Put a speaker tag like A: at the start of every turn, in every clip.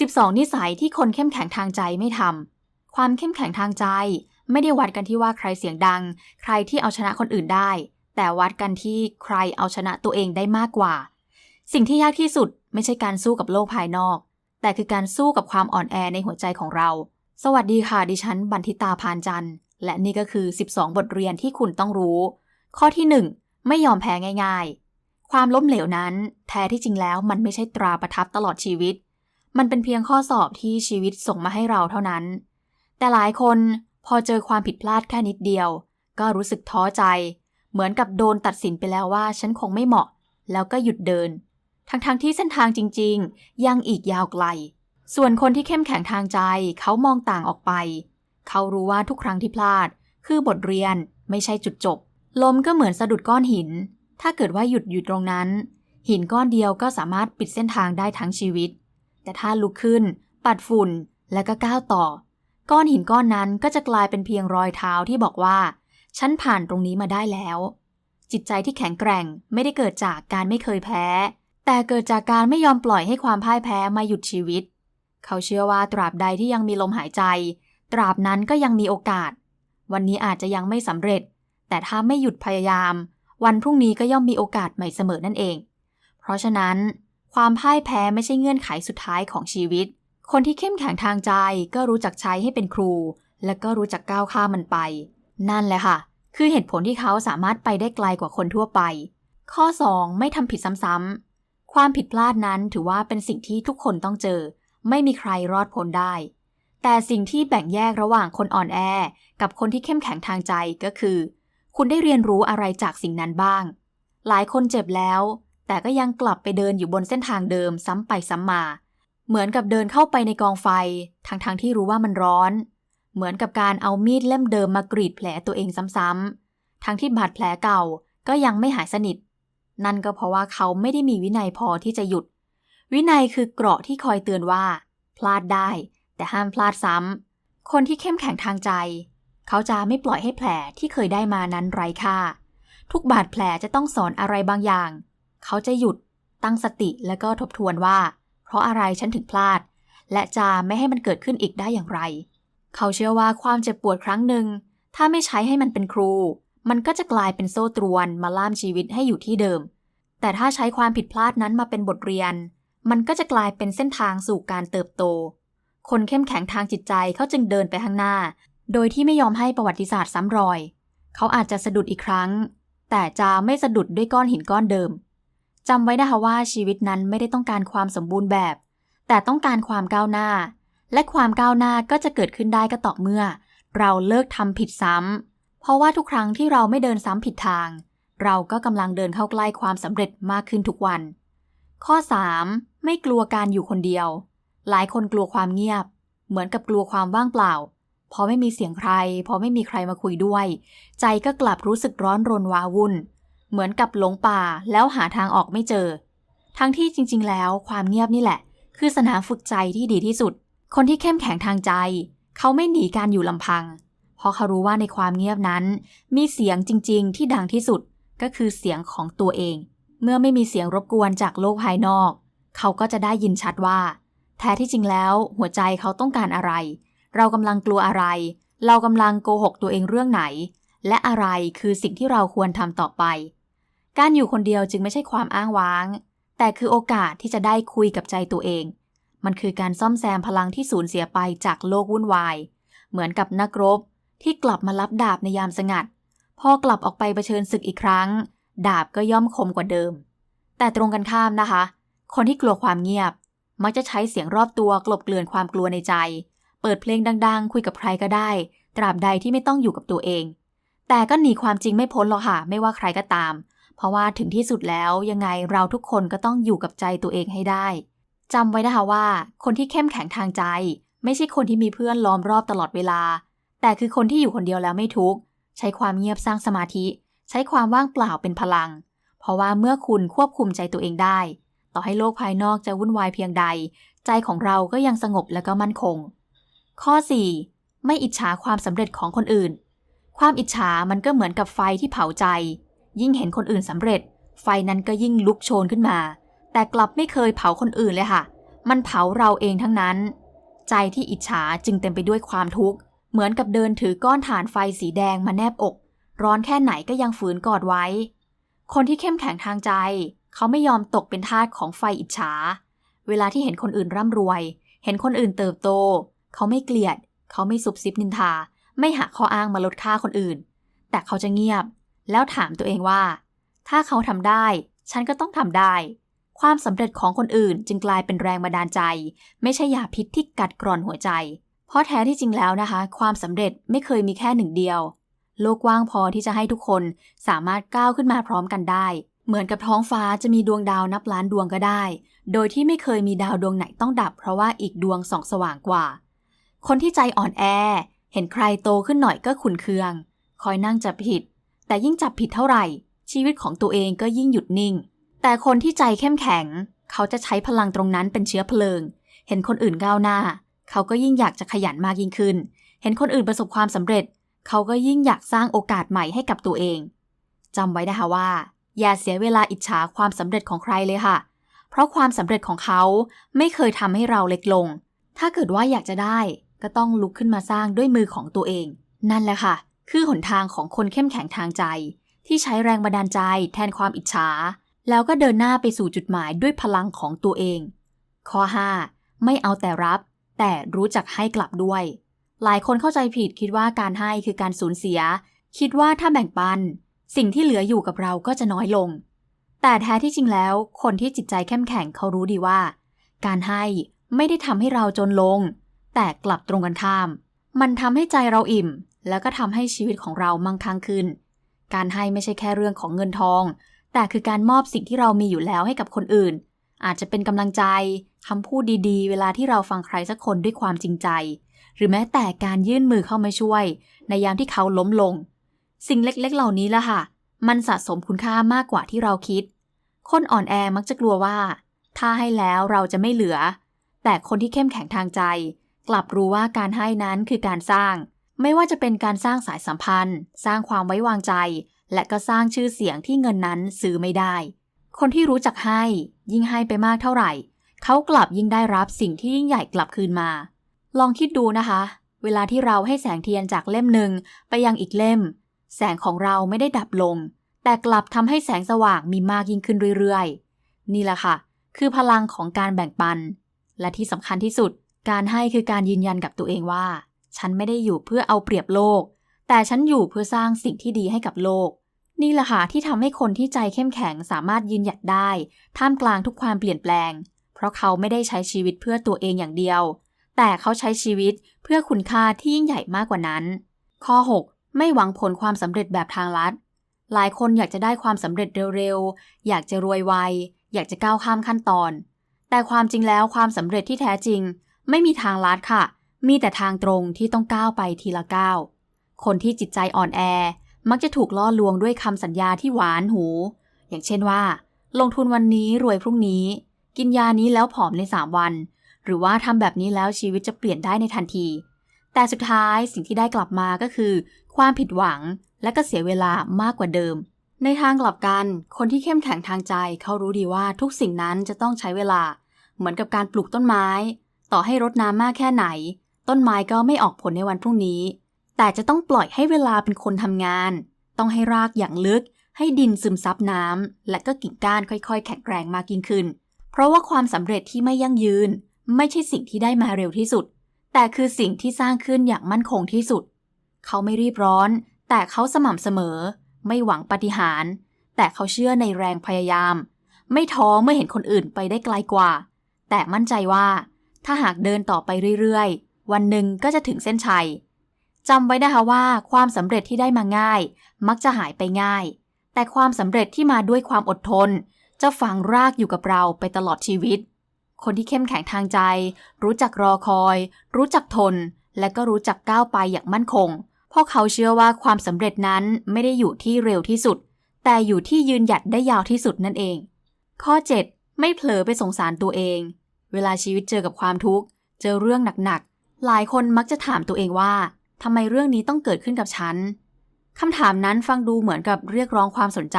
A: 12 นิสัยที่คนเข้มแข็งทางใจไม่ทำ ความเข้มแข็งทางใจ ไม่ได้วัดกันที่ว่าใครเสียงดัง ใครที่เอาชนะคนอื่นได้ แต่วัดกันที่ใครเอาชนะตัวเองได้มากกว่า สิ่งที่ยากที่สุดไม่ใช่การสู้กับโลกภายนอก แต่คือการสู้กับความอ่อนแอในหัวใจของเรา สวัสดีค่ะ ดิฉันบันทิตาพานจันทร์และนี่ก็คือ 12 บทเรียนที่คุณต้องรู้ ข้อที่ 1 ไม่ยอมแพ้ง่าย ๆ ความล้มเหลวนั้น แท้ที่จริงแล้วมันไม่ใช่ตราประทับตลอดชีวิต มันเป็นเพียงข้อสอบที่ชีวิตส่งมาให้เราเท่านั้น แต่หลายคนพอเจอความผิดพลาดแค่นิดเดียว ก็รู้สึกท้อใจ เหมือนกับโดนตัดสินไปแล้วว่าฉันคงไม่เหมาะ แล้วก็หยุดเดิน ทั้งๆทที่เส้นทางจริง ๆ ยังอีกยาวไกล ส่วนคนที่เข้มแข็งทางใจเขามองต่างออกไป เขารู้ว่าทุกครั้งที่พลาด คือบทเรียนไม่ใช่จุดจบ ลมก็เหมือนสะดุดก้อนหิน ถ้าเกิดว่าหยุดอยู่ตรงนั้น หินก้อนเดียวก็สามารถปิดเส้นทางได้ทั้งชีวิต แต่ถ้าลุกขึ้น ปัดฝุ่นแล้วก็ก้าวต่อ ก้อนหินก้อนนั้นก็จะกลายเป็นเพียงรอยเท้าที่บอกว่า ฉันผ่านตรงนี้มาได้แล้ว จิตใจที่แข็งแกร่งไม่ได้เกิดจากการไม่เคยแพ้ แต่เกิดจากการไม่ยอมปล่อยให้ความพ่ายแพ้มาหยุดชีวิต เขาเชื่อว่าตราบใดที่ยังมีลมหายใจ ตราบนั้นก็ยังมีโอกาส วันนี้อาจจะยังไม่สำเร็จ แต่ถ้าไม่หยุดพยายาม วันพรุ่งนี้ก็ย่อมมีโอกาสใหม่เสมอนั่นเอง เพราะฉะนั้น ความพ่ายแพ้ไม่ใช่เงื่อนไขสุดท้ายของชีวิต คนที่เข้มแข็งทางใจก็รู้จักใช้ให้เป็นครู และก็รู้จักก้าวข้ามมันไป นั่นแหละค่ะ คือเหตุผลที่เขาสามารถไปได้ไกลกว่าคนทั่วไป ข้อ 2 ไม่ทำผิดซ้ำๆความผิดพลาดนั้นถือว่าเป็นสิ่งที่ทุกคนต้องเจอ ไม่มีใครรอดพ้นได้ แต่สิ่งที่แบ่งแยกระหว่างคนอ่อนแอ กับคนที่เข้มแข็งทางใจก็คือ คุณได้เรียนรู้อะไรจากสิ่งนั้นบ้าง หลายคนเจ็บแล้ว แต่ก็ยังกลับไปเดินอยู่บนเส้นทางเดิมซ้ำไปซ้ำมา เหมือนกับเดินเข้าไปในกองไฟทั้งๆทที่รู้ว่ามันร้อน เหมือนกับการเอามีดเล่มเดิมมากรีดแผลตัวเองซ้ำๆทั้งที่บาดแผลเก่าก็ยังไม่หายสนิท นั่นก็เพราะว่าเขาไม่ได้มีวินัยพอที่จะหยุด วินัยคือเกราะที่คอยเตือนว่า พลาดได้ แต่ห้ามพลาดซ้ำคนที่เข้มแข็งทางใจ เขาจะไม่ปล่อยให้แผลที่เคยได้มานั้นไร้ค่าทุกบาดแผลจะต้องสอนอะไรบางอย่าง เขาจะหยุดตั้งสติแล้วก็ทบทวนว่า เพราะอะไรฉันถึงพลาด และจะไม่ให้มันเกิดขึ้นอีกได้อย่างไร เขาเชื่อว่าความเจ็บปวดครั้งหนึ่ง ถ้าไม่ใช้ให้มันเป็นครู มันก็จะกลายเป็นโซ่ตรวนมาล่ามชีวิตให้อยู่ที่เดิม แต่ถ้าใช้ความผิดพลาดนั้นมาเป็นบทเรียน มันก็จะกลายเป็นเส้นทางสู่การเติบโต คนเข้มแข็งทางจิตใจเขาจึงเดินไปข้างหน้า โดยที่ไม่ยอมให้ประวัติศาสตร์ซ้ำรอย เขาอาจจะสะดุดอีกครั้ง แต่จะไม่สะดุดด้วยก้อนหินก้อนเดิม จำไว้นะคะว่าชีวิตนั้นไม่ได้ต้องการความสมบูรณ์แบบ แต่ต้องการความก้าวหน้า และความก้าวหน้าก็จะเกิดขึ้นได้ก็ต่อเมื่อ เราเลิกทำผิดซ้ำเพราะว่าทุกครั้งที่เราไม่เดินซ้ำผิดทาง เราก็กำลังเดินเข้าใกล้ความสำเร็จมากขึ้นทุกวัน ข้อ 3. ไม่กลัวการอยู่คนเดียว หลายคนกลัวความเงียบ เหมือนกับกลัวความว่างเปล่าพอไม่มีเสียงใคร พอไม่มีใครมาคุยด้วย ใจก็กลับรู้สึกร้อนรนวาวุ่น เหมือนกับหลงป่าแล้วหาทางออกไม่เจอ ทั้งที่จริง ๆ แล้วความเงียบนี่แหละ คือสนามฝึกใจที่ดีที่สุด คนที่เข้มแข็งทางใจ เขาไม่หนีการอยู่ลำพัง เพราะเขารู้ว่าในความเงียบนั้น มีเสียงจริง ๆ ที่ดังที่สุดก็คือเสียงของตัวเอง เมื่อไม่มีเสียงรบกวนจากโลกภายนอก เขาก็จะได้ยินชัดว่า แท้ที่จริงแล้วหัวใจเขาต้องการอะไร เรากำลังกลัวอะไร เรากำลังโกหกตัวเองเรื่องไหน และอะไรคือสิ่งที่เราควรทำต่อไป การอยู่คนเดียวจึงไม่ใช่ความอ้างว้าง แต่คือโอกาสที่จะได้คุยกับใจตัวเอง มันคือการซ่อมแซมพลังที่สูญเสียไปจากโลกวุ่นวาย เหมือนกับนักรบที่กลับมารับดาบในยามสงัด พอกลับออกไปเผชิญศึกอีกครั้ง ดาบก็ย่อมคมกว่าเดิม แต่ตรงกันข้ามนะคะ คนที่กลัวความเงียบ มักจะใช้เสียงรอบตัวกลบเกลื่อนความกลัวในใจ เปิดเพลงดัง ๆ คุยกับใครก็ได้ ตราบใดที่ไม่ต้องอยู่กับตัวเอง แต่ก็หนีความจริงไม่พ้นหรอกค่ะ ไม่ว่าใครก็ตาม เพราะว่าถึงที่สุดแล้วยังไงเราทุกคนก็ต้องอยู่กับใจตัวเองให้ได้จำไว้นะคะว่า คนที่เข้มแข็งทางใจ ไม่ใช่คนที่มีเพื่อนล้อมรอบตลอดเวลา แต่คือคนที่อยู่คนเดียวแล้วไม่ทุกข์ใช้ความเงียบสร้างสมาธิ ใช้ความว่างเปล่าเป็นพลัง เพราะว่าเมื่อคุณควบคุมใจตัวเองได้ ต่อให้โลกภายนอกจะวุ่นวายเพียงใด ใจของเราก็ยังสงบและก็มั่นคง ข้อ 4. ไม่อิจฉาความสำเร็จของคนอื่น ความอิจฉามันก็เหมือนกับไฟที่เผาใจ ยิ่งเห็นคนอื่นสำเร็จ ไฟนั้นก็ยิ่งลุกโชนขึ้นมา แต่กลับไม่เคยเผาคนอื่นเลยค่ะ มันเผาเราเองทั้งนั้น ใจที่อิจฉาจึงเต็มไปด้วยความทุกข์ เหมือนกับเดินถือก้อนถ่านไฟสีแดงมาแนบอก ร้อนแค่ไหนก็ยังฝืนกอดไว้ คนที่เข้มแข็งทางใจ เขาไม่ยอมตกเป็นทาสของไฟอิจฉา เวลาที่เห็นคนอื่นร่ำรวย เห็นคนอื่นเติบโต เขาไม่เกลียด เขาไม่สุบซิบนินทา ไม่หาข้ออ้างมาลดค่าคนอื่น แต่เขาจะเงียบ แล้วถามตัวเองว่า ถ้าเขาทำได้ ฉันก็ต้องทำได้ ความสำเร็จของคนอื่นจึงกลายเป็นแรงบันดาลใจ ไม่ใช่ยาพิษที่กัดกร่อนหัวใจ เพราะแท้ที่จริงแล้วนะคะ ความสำเร็จไม่เคยมีแค่หนึ่งเดียว โลกกว้างพอที่จะให้ทุกคนสามารถก้าวขึ้นมาพร้อมกันได้ เหมือนกับท้องฟ้าจะมีดวงดาวนับล้านดวงก็ได้ โดยที่ไม่เคยมีดาวดวงไหนต้องดับ เพราะว่าอีกดวงส่องสว่างกว่า คนที่ใจอ่อนแอ เห็นใครโตขึ้นหน่อยก็ขุนเคือง คอยนั่งจับผิด แต่ยิ่งจับผิดเท่าไหร่ ชีวิตของตัวเองก็ยิ่งหยุดนิ่ง แต่คนที่ใจเข้มแข็ง เขาจะใช้พลังตรงนั้นเป็นเชื้อเพลิง เห็นคนอื่นก้าวหน้า เขาก็ยิ่งอยากจะขยันมากยิ่งขึ้น เห็นคนอื่นประสบความสำเร็จ เขาก็ยิ่งอยากสร้างโอกาสใหม่ให้กับตัวเองจำไว้นะคะว่า อย่าเสียเวลาอิจฉาความสำเร็จของใครเลยค่ะ เพราะความสำเร็จของเขาไม่เคยทำให้เราเล็กลง ถ้าเกิดว่าอยากจะได้ก็ต้องลุกขึ้นมาสร้างด้วยมือของตัวเอง นั่นแหละค่ะ คือหนทางของคนเข้มแข็งทางใจ ที่ใช้แรงบันดาลใจแทนความอิจฉา แล้วก็เดินหน้าไปสู่จุดหมายด้วยพลังของตัวเอง ข้อ 5. ไม่เอาแต่รับ แต่รู้จักให้กลับด้วย หลายคนเข้าใจผิดคิดว่าการให้คือการสูญเสีย คิดว่าถ้าแบ่งปัน สิ่งที่เหลืออยู่กับเราก็จะน้อยลง แต่แท้ที่จริงแล้ว คนที่จิตใจเข้มแข็งเขารู้ดีว่า การให้ไม่ได้ทำให้เราจนลง แต่กลับตรงกันข้าม มันทำให้ใจเราอิ่ม แล้วก็ทำให้ชีวิตของเรามั่งคั่งขึ้น การให้ไม่ใช่แค่เรื่องของเงินทอง แต่คือการมอบสิ่งที่เรามีอยู่แล้วให้กับคนอื่น อาจจะเป็นกำลังใจคำพูดดีๆ เวลาที่เราฟังใครสักคนด้วยความจริงใจ หรือแม้แต่การยื่นมือเข้ามาช่วย ในยามที่เขาล้มลง สิ่งเล็กๆ เหล่านี้ละค่ะ มันสะสมคุณค่ามากกว่าที่เราคิด คนอ่อนแอมักจะกลัวว่า ถ้าให้แล้วเราจะไม่เหลือ แต่คนที่เข้มแข็งทางใจ กลับรู้ว่าการให้นั้นคือการสร้าง ไม่ว่าจะเป็นการสร้างสายสัมพันธ์ สร้างความไว้วางใจ และก็สร้างชื่อเสียงที่เงินนั้นซื้อไม่ได้ คนที่รู้จักให้ ยิ่งให้ไปมากเท่าไหร่ เขากลับยิ่งได้รับสิ่งที่ยิ่งใหญ่กลับคืนมา ลองคิดดูนะคะ เวลาที่เราให้แสงเทียนจากเล่มหนึ่งไปยังอีกเล่ม แสงของเราไม่ได้ดับลง แต่กลับทำให้แสงสว่างมีมากยิ่งขึ้นเรื่อยๆ นี่แหละค่ะ คือพลังของการแบ่งปัน และที่สำคัญที่สุด การให้คือการยืนยันกับตัวเองว่า ฉันไม่ได้อยู่เพื่อเอาเปรียบโลก แต่ฉันอยู่เพื่อสร้างสิ่งที่ดีให้กับโลก นี่แหละค่ะที่ทำให้คนที่ใจเข้มแข็งสามารถยืนหยัดได้ ท่ามกลางทุกความเปลี่ยนแปลง เพราะเขาไม่ได้ใช้ชีวิตเพื่อตัวเองอย่างเดียว แต่เขาใช้ชีวิตเพื่อคุณค่าที่ยิ่งใหญ่มากกว่านั้น ข้อ 6. ไม่หวังผลความสำเร็จแบบทางลัด หลายคนอยากจะได้ความสำเร็จเร็วๆ อยากจะรวยไว อยากจะก้าวข้ามขั้นตอน แต่ความจริงแล้วความสำเร็จที่แท้จริง ไม่มีทางลัดค่ะ มีแต่ทางตรงที่ต้องก้าวไปทีละก้าว คนที่จิตใจอ่อนแอ มักจะถูกล่อลวงด้วยคำสัญญาที่หวานหู อย่างเช่นว่า ลงทุนวันนี้รวยพรุ่งนี้ กินยานี้แล้วผอมใน 3 วัน หรือว่าทำแบบนี้แล้วชีวิตจะเปลี่ยนได้ในทันที แต่สุดท้ายสิ่งที่ได้กลับมาก็คือ ความผิดหวังและก็เสียเวลามากกว่าเดิม ในทางกลับกัน คนที่เข้มแข็งทางใจเขารู้ดีว่าทุกสิ่งนั้นจะต้องใช้เวลา เหมือนกับการปลูกต้นไม้ ต่อให้รดน้ำมากแค่ไหน ต้นไม้ก็ไม่ออกผลในวันพรุ่งนี้ แต่จะต้องปล่อยให้เวลาเป็นคนทำงาน ต้องให้รากอย่างลึก ให้ดินซึมซับน้ำและก็กิ่งก้านค่อยๆ แข็งแรงมากยิ่งขึ้น เพราะว่าความสำเร็จที่ไม่ยั่งยืน ไม่ใช่สิ่งที่ได้มาเร็วที่สุด แต่คือสิ่งที่สร้างขึ้นอย่างมั่นคงที่สุด เขาไม่รีบร้อน แต่เขาสม่ำเสมอ ไม่หวังปาฏิหาริย์แต่เขาเชื่อในแรงพยายาม ไม่ท้อเมื่อเห็นคนอื่นไปได้ไกลกว่า แต่มั่นใจว่าถ้าหากเดินต่อไปเรื่อยๆ วันหนึ่งก็จะถึงเส้นชัยจำไว้นะคะว่าความสำเร็จที่ได้มาง่าย มักจะหายไปง่าย แต่ความสำเร็จที่มาด้วยความอดทน จะฝังรากอยู่กับเราไปตลอดชีวิต คนที่เข้มแข็งทางใจ รู้จักรอคอย รู้จักทน และก็รู้จักก้าวไปอย่างมั่นคง เพราะเขาเชื่อว่าความสำเร็จนั้นไม่ได้อยู่ที่เร็วที่สุด แต่อยู่ที่ยืนหยัดได้ยาวที่สุดนั่นเอง ข้อ 7. ไม่เผลอไปสงสารตัวเอง เวลาชีวิตเจอกับความทุกข์ เจอเรื่องหนัก หลายคนมักจะถามตัวเองว่าทำไมเรื่องนี้ต้องเกิดขึ้นกับฉันคำถามนั้นฟังดูเหมือนกับเรียกร้องความสนใจ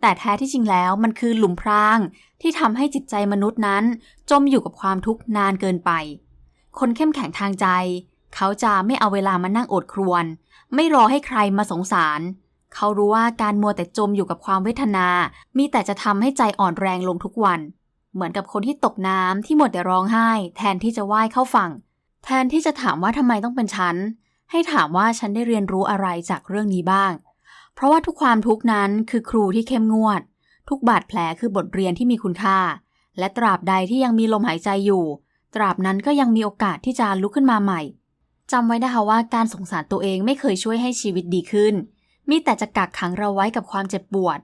A: แต่แท้ที่จริงแล้วมันคือหลุมพรางที่ทำให้จิตใจมนุษย์นั้น จมอยู่กับความทุกข์นานเกินไป คนเข้มแข็งทางใจ เขาจะไม่เอาเวลามานั่งอดครวญไม่รอให้ใครมาสงสาร เขารู้ว่าการมัวแต่จมอยู่กับความเวทนา มีแต่จะทำให้ใจอ่อนแรงลงทุกวัน เหมือนกับคนที่ตกน้ำที่หมดแต่ร้องไห้ แทนที่จะว่ายเข้าฝั่ง แทนที่จะถามว่าทำไมต้องเป็นฉัน ให้ถามว่าฉันได้เรียนรู้อะไรจากเรื่องนี้บ้าง เพราะว่าทุกความทุกนั้นคือครูที่เข้มงวด ทุกบาดแผลคือบทเรียนที่มีคุณค่า และตราบใดที่ยังมีลมหายใจอยู่ ตราบนั้นก็ยังมีโอกาสที่จะลุกขึ้นมาใหม่จำไว้นะคะว่าการสงสารตัวเองไม่เคยช่วยให้ชีวิตดีขึ้น มีแต่จะกักขังเราไว้กับความเจ็บปวด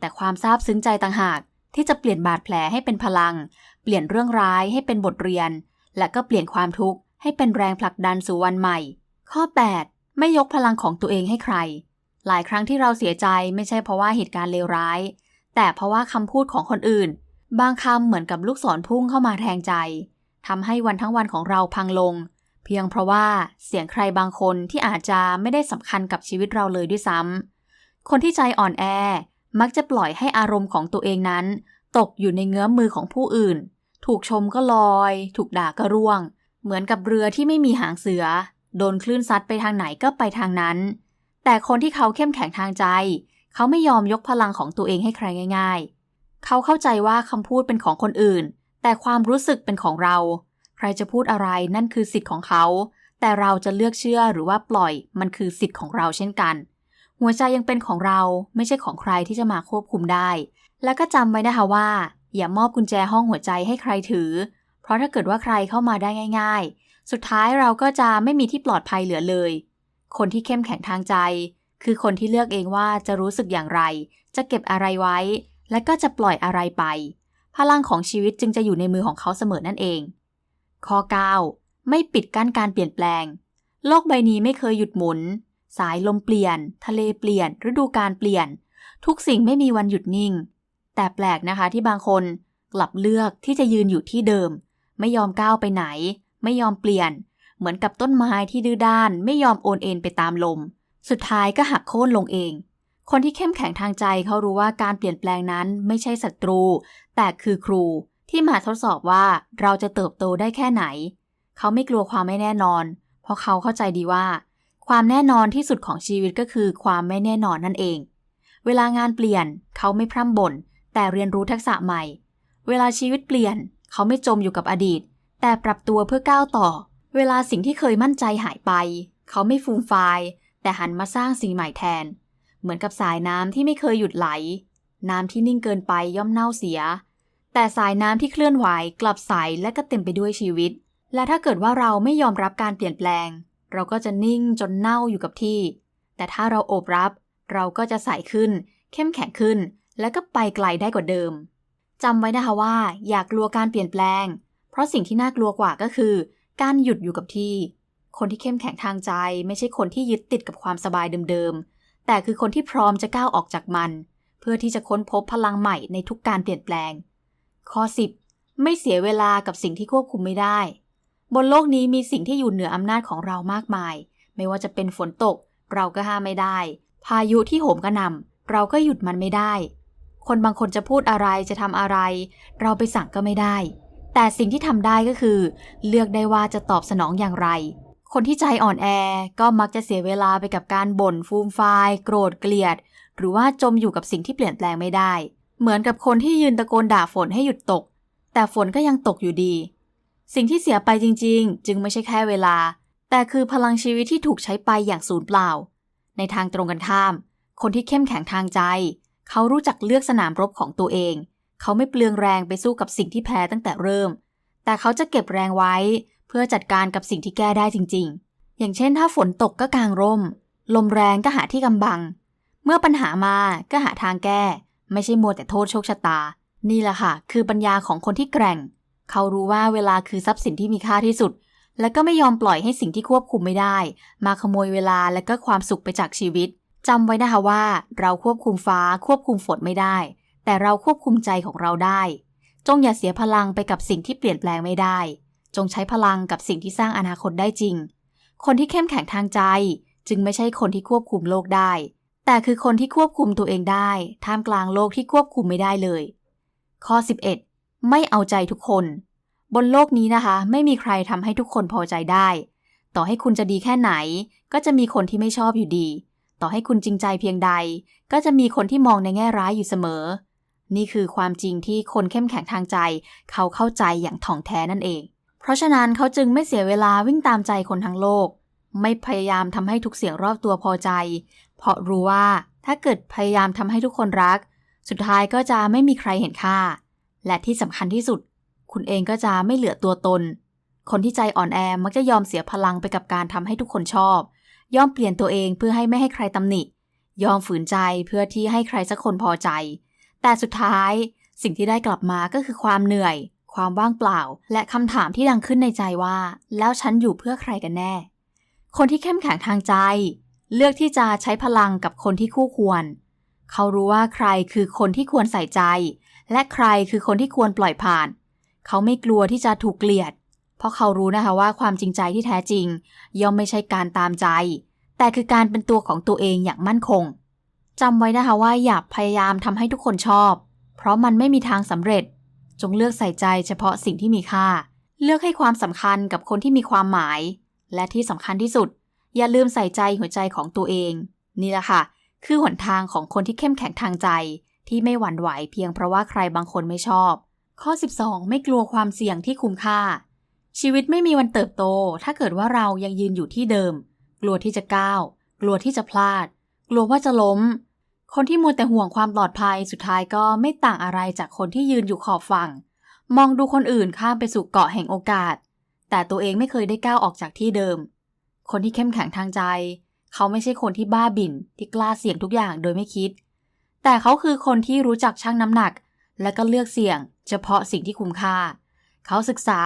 A: แต่ความซาบซึ้งใจต่างหากที่จะเปลี่ยนบาดแผลให้เป็นพลัง เปลี่ยนเรื่องร้ายให้เป็นบทเรียน และก็เปลี่ยนความทุกข์ ให้เป็นแรงผลักดันสู่วันใหม่ ข้อ 8 ไม่ยกพลังของตัวเองให้ใคร หลายครั้งที่เราเสียใจไม่ใช่เพราะว่าเหตุการณ์เลวร้าย แต่เพราะว่าคำพูดของคนอื่น บางคำเหมือนกับลูกศรพุ่งเข้ามาแทงใจทำให้วันทั้งวันของเราพังลง เพียงเพราะว่าเสียงใครบางคนที่อาจจะไม่ได้สำคัญกับชีวิตเราเลยด้วยซ้ำคนที่ใจอ่อนแอมักจะปล่อยให้อารมณ์ของตัวเองนั้น ตกอยู่ในเงื้อมมือของผู้อื่น ถูกชมก็ลอย ถูกด่าก็ร่วง เหมือนกับเรือที่ไม่มีหางเสือ โดนคลื่นซัดไปทางไหนก็ไปทางนั้น แต่คนที่เขาเข้มแข็งทางใจ เขาไม่ยอมยกพลังของตัวเองให้ใครง่าย ๆ เขาเข้าใจว่าคำพูดเป็นของคนอื่น แต่ความรู้สึกเป็นของเรา ใครจะพูดอะไรนั่นคือสิทธิ์ของเขา แต่เราจะเลือกเชื่อหรือว่าปล่อยมันคือสิทธิ์ของเราเช่นกัน หัวใจยังเป็นของเราไม่ใช่ของใครที่จะมาควบคุมได้ แล้วก็จำไว้นะคะว่า อย่ามอบกุญแจห้องหัวใจให้ใครถือ เพราะถ้าเกิดว่าใครเข้ามาได้ง่าย ๆ สุดท้ายเราก็จะไม่มีที่ปลอดภัยเหลือเลย คนที่เข้มแข็งทางใจ คือคนที่เลือกเองว่าจะรู้สึกอย่างไร จะเก็บอะไรไว้ และก็จะปล่อยอะไรไป พลังของชีวิตจึงจะอยู่ในมือของเขาเสมอนั่นเอง ข้อ 9 ไม่ปิดกั้นการเปลี่ยนแปลง โลกใบนี้ไม่เคยหยุดหมุน สายลมเปลี่ยน ทะเลเปลี่ยน ฤดูกาลเปลี่ยน ทุกสิ่งไม่มีวันหยุดนิ่ง แต่แปลกนะคะที่บางคนกลับเลือกที่จะยืนอยู่ที่เดิม ไม่ยอมก้าวไปไหน ไม่ยอมเปลี่ยน เหมือนกับต้นไม้ที่ดื้อด้าน ไม่ยอมโอนเอ็นไปตามลม สุดท้ายก็หักโค่นลงเอง คนที่เข้มแข็งทางใจเขารู้ว่าการเปลี่ยนแปลงนั้นไม่ใช่ศัตรู แต่คือครูที่มาทดสอบว่าเราจะเติบโตได้แค่ไหน เขาไม่กลัวความไม่แน่นอน เพราะเขาเข้าใจดีว่า ความแน่นอนที่สุดของชีวิตก็คือความไม่แน่นอนนั่นเอง เวลางานเปลี่ยนเขาไม่พร่ำบ่นแต่เรียนรู้ทักษะใหม่ เวลาชีวิตเปลี่ยน เขาไม่จมอยู่กับอดีต แต่ปรับตัวเพื่อก้าวต่อ เวลาสิ่งที่เคยมั่นใจหายไป เขาไม่ฟูมฟาย แต่หันมาสร้างสิ่งใหม่แทน เหมือนกับสายน้ำที่ไม่เคยหยุดไหล น้ำที่นิ่งเกินไปย่อมเน่าเสีย แต่สายน้ำที่เคลื่อนไหวกลับใสและก็เต็มไปด้วยชีวิต และถ้าเกิดว่าเราไม่ยอมรับการเปลี่ยนแปลง เราก็จะนิ่งจนเน่าอยู่กับที่ แต่ถ้าเราโอบรับ เราก็จะใสขึ้น เข้มแข็งขึ้น และก็ไปไกลได้กว่าเดิม จำไว้นะคะว่า อย่ากลัวการเปลี่ยนแปลง เพราะสิ่งที่น่ากลัวกว่าก็คือ การหยุดอยู่กับที่ คนที่เข้มแข็งทางใจ ไม่ใช่คนที่ยึดติดกับความสบายเดิมๆ แต่คือคนที่พร้อมจะก้าวออกจากมัน เพื่อที่จะค้นพบพลังใหม่ในทุกการเปลี่ยนแปลง ข้อ 10 ไม่เสียเวลากับสิ่งที่ควบคุมไม่ได้ บนโลกนี้มีสิ่งที่อยู่เหนืออำนาจของเรามากมาย ไม่ว่าจะเป็นฝนตก เราก็ห้ามไม่ได้ พายุที่โหมกระหน่ำเราก็หยุดมันไม่ได้ คนบางคนจะพูดอะไรจะทำอะไร เราไปสั่งก็ไม่ได้ แต่สิ่งที่ทำได้ก็คือ เลือกได้ว่าจะตอบสนองอย่างไร คนที่ใจอ่อนแอก็มักจะเสียเวลาไปกับการบ่นฟูมฟายโกรธเกลียด หรือว่าจมอยู่กับสิ่งที่เปลี่ยนแปลงไม่ได้ เหมือนกับคนที่ยืนตะโกนด่าฝนให้หยุดตก แต่ฝนก็ยังตกอยู่ดี สิ่งที่เสียไปจริง ๆ จึงไม่ใช่แค่เวลา แต่คือพลังชีวิตที่ถูกใช้ไปอย่างสูญเปล่า ในทางตรงกันข้าม คนที่เข้มแข็งทางใจ เขารู้จักเลือกสนามรบของตัวเอง เขาไม่เปลืองแรงไปสู้กับสิ่งที่แพ้ตั้งแต่เริ่ม แต่เขาจะเก็บแรงไว้ เพื่อจัดการกับสิ่งที่แก้ได้จริง ๆ อย่างเช่น ถ้าฝนตกก็กางร่ม ลมแรงก็หาที่กำบัง เมื่อปัญหามาก็หาทางแก้ ไม่ใช่มัวแต่โทษโชคชะตา นี่แหละค่ะ คือปัญญาของคนที่แกร่ง เขารู้ว่าเวลาคือทรัพย์สินที่มีค่าที่สุด และก็ไม่ยอมปล่อยให้สิ่งที่ควบคุมไม่ได้ มาขโมยเวลาและก็ความสุขไปจากชีวิต จำไว้นะคะว่า เราควบคุมฟ้าควบคุมฝนไม่ได้ แต่เราควบคุมใจของเราได้ จงอย่าเสียพลังไปกับสิ่งที่เปลี่ยนแปลงไม่ได้ จงใช้พลังกับสิ่งที่สร้างอนาคตได้จริง คนที่เข้มแข็งทางใจ จึงไม่ใช่คนที่ควบคุมโลกได้ แต่คือคนที่ควบคุมตัวเองได้ ท่ามกลางโลกที่ควบคุมไม่ได้เลย ข้อ 11 ไม่เอาใจทุกคน บนโลกนี้นะคะ ไม่มีใครทำให้ทุกคนพอใจได้ ต่อให้คุณจะดีแค่ไหน ก็จะมีคนที่ไม่ชอบอยู่ดี ต่อให้คุณจริงใจเพียงใด ก็จะมีคนที่มองในแง่ร้ายอยู่เสมอ นี่คือความจริงที่คนเข้มแข็งทางใจ เขาเข้าใจอย่างถ่องแท้นั่นเอง เพราะฉะนั้นเขาจึงไม่เสียเวลาวิ่งตามใจคนทั้งโลก ไม่พยายามทำให้ทุกเสียงรอบตัวพอใจ เพราะรู้ว่าถ้าเกิดพยายามทำให้ทุกคนรัก สุดท้ายก็จะไม่มีใครเห็นค่า และที่สำคัญที่สุด คุณเองก็จะไม่เหลือตัวตน คนที่ใจอ่อนแอมักจะยอมเสียพลังไปกับการทำให้ทุกคนชอบ ยอมเปลี่ยนตัวเองเพื่อให้ไม่ให้ใครตำหนิ ยอมฝืนใจเพื่อที่ให้ใครสักคนพอใจ แต่สุดท้ายสิ่งที่ได้กลับมาก็คือความเหนื่อย ความว่างเปล่า และคำถามที่ดังขึ้นในใจว่า แล้วฉันอยู่เพื่อใครกันแน่ คนที่เข้มแข็งทางใจ เลือกที่จะใช้พลังกับคนที่คู่ควร เขารู้ว่าใครคือคนที่ควรใส่ใจ และใครคือคนที่ควรปล่อยผ่าน เขาไม่กลัวที่จะถูกเกลียด เพราะเขารู้นะคะว่าความจริงใจที่แท้จริง ย่อมไม่ใช่การตามใจ แต่คือการเป็นตัวของตัวเองอย่างมั่นคงจำไว้นะคะว่าอย่าพยายามทำให้ทุกคนชอบ เพราะมันไม่มีทางสำเร็จ จงเลือกใส่ใจเฉพาะสิ่งที่มีค่า เลือกให้ความสำคัญกับคนที่มีความหมาย และที่สำคัญที่สุด อย่าลืมใส่ใจหัวใจของตัวเอง นี่แหละค่ะ คือหนทางของคนที่เข้มแข็งทางใจ ที่ไม่หวั่นไหวเพียงเพราะว่าใครบางคนไม่ชอบ ข้อ 12 ไม่กลัวความเสี่ยงที่คุ้มค่า ชีวิตไม่มีวันเติบโต ถ้าเกิดว่าเรายังยืนอยู่ที่เดิม กลัวที่จะก้าว กลัวที่จะพลาด กลัวว่าจะล้ม คนที่มัวแต่ห่วงความปลอดภัยสุดท้ายก็ไม่ต่างอะไรจากคนที่ยืนอยู่ขอบฝั่ง มองดูคนอื่นข้ามไปสู่เกาะแห่งโอกาส แต่ตัวเองไม่เคยได้ก้าวออกจากที่เดิม คนที่เข้มแข็งทางใจ เขาไม่ใช่คนที่บ้าบิ่นที่กล้าเสี่ยงทุกอย่างโดยไม่คิด แต่เขาคือคนที่รู้จักชั่งน้ำหนัก และก็เลือกเสี่ยง เฉพาะสิ่งที่คุ้มค่า เขาศึกษา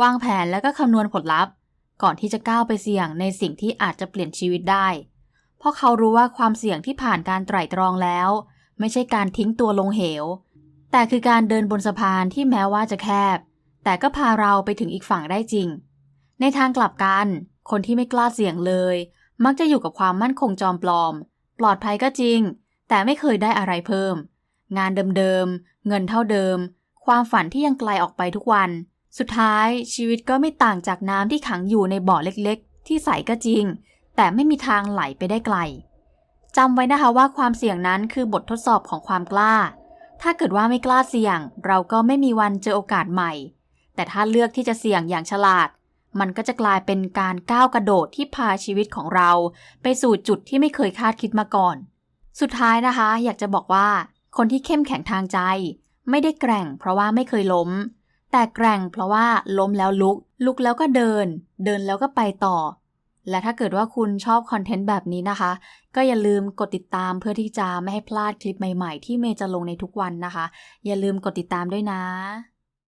A: วางแผนและก็คำนวณผลลัพธ์ ก่อนที่จะก้าวไปเสี่ยงในสิ่งที่อาจจะเปลี่ยนชีวิตได้ เพราะเขารู้ว่าความเสี่ยงที่ผ่านการไตร่ตรองแล้ว ไม่ใช่การทิ้งตัวลงเหว แต่คือการเดินบนสะพานที่แม้ว่าจะแคบ แต่ก็พาเราไปถึงอีกฝั่งได้จริง ในทางกลับกัน คนที่ไม่กล้าเสี่ยงเลย มักจะอยู่กับความมั่นคงจอมปลอม ปลอดภัยก็จริง แต่ไม่เคยได้อะไรเพิ่ม งานเดิมๆเงินเท่าเดิม ความฝันที่ยังไกลออกไปทุกวัน สุดท้ายชีวิตก็ไม่ต่างจากน้ำที่ขังอยู่ในบ่อเล็กๆ ที่ใสก็จริง แต่ไม่มีทางไหลไปได้ไกลจำไว้นะคะว่าความเสี่ยงนั้นคือบททดสอบของความกล้า ถ้าเกิดว่าไม่กล้าเสี่ยง เราก็ไม่มีวันเจอโอกาสใหม่ แต่ถ้าเลือกที่จะเสี่ยงอย่างฉลาด มันก็จะกลายเป็นการก้าวกระโดดที่พาชีวิตของเรา ไปสู่จุดที่ไม่เคยคาดคิดมาก่อน สุดท้ายนะคะ อยากจะบอกว่า คนที่เข้มแข็งทางใจ ไม่ได้แกร่ง เพราะว่าไม่เคยล้ม แต่แกร่งเพราะว่าล้มแล้วลุก ลุกแล้วก็เดิน เดินแล้วก็ไปต่อ และถ้าเกิดว่าคุณชอบคอนเทนต์แบบนี้นะคะ ก็อย่าลืมกดติดตามเพื่อที่จะไม่ให้พลาดคลิปใหม่ๆ ที่เมย์จะลงในทุกวันนะคะ อย่าลืมกดติดตามด้วยนะ